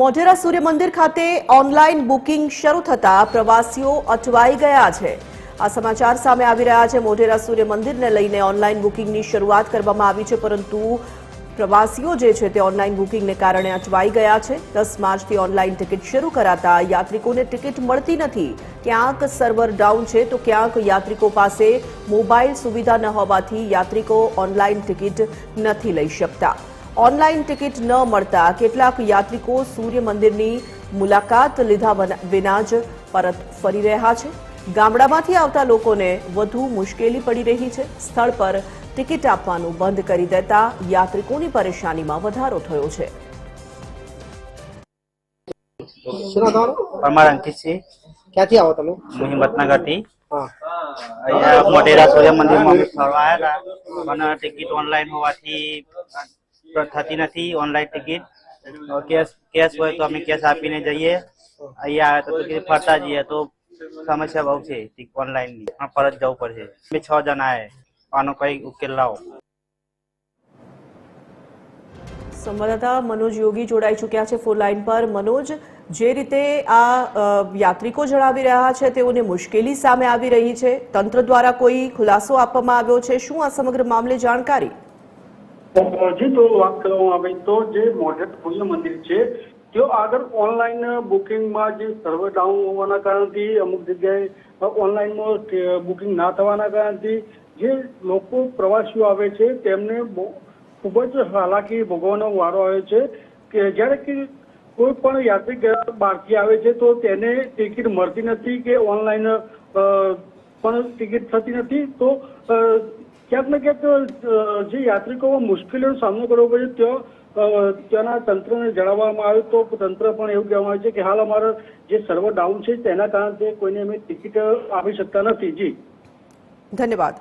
મોઢેરા સૂર્ય મંદિર ખાતે online booking શરૂ થતા પ્રવાસીઓ અટવાઈ ગયા છે. આ સમાચાર સામે આવી રહ્યા છે. મોઢેરા સૂર્ય મંદિરને લઈને ઓનલાઈન બુકિંગની શરૂઆત કરવામાં આવી છે, પરંતુ પ્રવાસીઓ જે છે તે ઓનલાઈન બુકિંગને કારણે અટવાઈ ગયા છે. દસ માર્ચથી ઓનલાઈન ટિકિટ શરૂ કરાતા યાત્રિકોને ટિકિટ મળતી નથી. ક્યાંક સર્વર ડાઉન છે, તો ક્યાંક યાત્રિકો પાસે મોબાઈલ સુવિધા ન હોવાથી યાત્રિકો ઓનલાઈન ટિકિટ નથી લઈ શકતા. ઓનલાઈન ટિકિટ ન મળતા કેટલાક યાત્રિકો સૂર્ય મંદિરની મુલાકાત લીધા વિના જ પરત ફરી રહ્યા છે. ગામડામાંથી આવતા લોકોને વધુ મુશ્કેલી પડી રહી છે. સ્થળ પર ટિકિટ આપવાનું બંધ કરી દેતા યાત્રિકોની પરેશાનીમાં વધારો થયો છે. શું પરમાર અંકિતસિંહ. ક્યાંથી આવો તમે? હું. હિંમતનગરથી અહીંયા મોઢેરા સૂર્ય મંદિરમાં અમે ફરવા આવ્યા હતા. પણ ટિકિટ ઓનલાઈન હોવાથી થતી નથી ઓનલાઈન ટિકિટ કેશ કેશ હોય તો અમે કેશ આપીને જઈએ. અહીંયા તો ફરતા જઈએ તો સમસ્યા બહુ છે ઓનલાઈનની ફરજ જવું પડશે. અમે છ જણા આનો કઈ ઉકેલ લાવો. સંવાદદાતા મનોજ યોગી જોડાઈ ચૂક્યા છે ફોન લાઈન પર. મનોજ, જે રીતે આ યાત્રિકો જણાવી રહ્યા છે તેઓને મુશ્કેલી સામે આવી રહી છે. તંત્ર દ્વારા કોઈ ખુલાસો આપવામાં આવ્યો છે. શું આ સમગ્ર મામલે જાણકારી? જી, તો વાત કરવામાં આવે તો જે મોઢેટ સૂર્ય મંદિર છે તેઓ આગળ ઓનલાઈન બુકિંગમાં જે સર્વર ડાઉન હોવાના કારણથી અમુક જગ્યાએ ઓનલાઈનમાં બુકિંગ ના થવાના કારણથી જે લોકો પ્રવાસીઓ આવે છે, તેમને ખૂબ જ હાલાકી ભોગવવાનો વારો આવે છે કે જ્યારે કે કોઈ પણ યાત્રિક બહારથી આવે છે, તો તેને ટિકિટ મળતી નથી કે ઓનલાઈન પણ ટિકિટ થતી નથી, તો ક્યાંક ને ક્યાંક જે યાત્રિકોમાં મુશ્કેલીનો સામનો કરવો પડ્યો ત્યાં ત્યાંના તંત્રને જણાવવામાં આવે તો તંત્ર પણ એવું કહેવામાં આવે છે કે હાલ અમારા જે સર્વર ડાઉન છે તેના કારણે કોઈને અમે ટિકિટ આપી શકતા નથી. જી. ધન્યવાદ.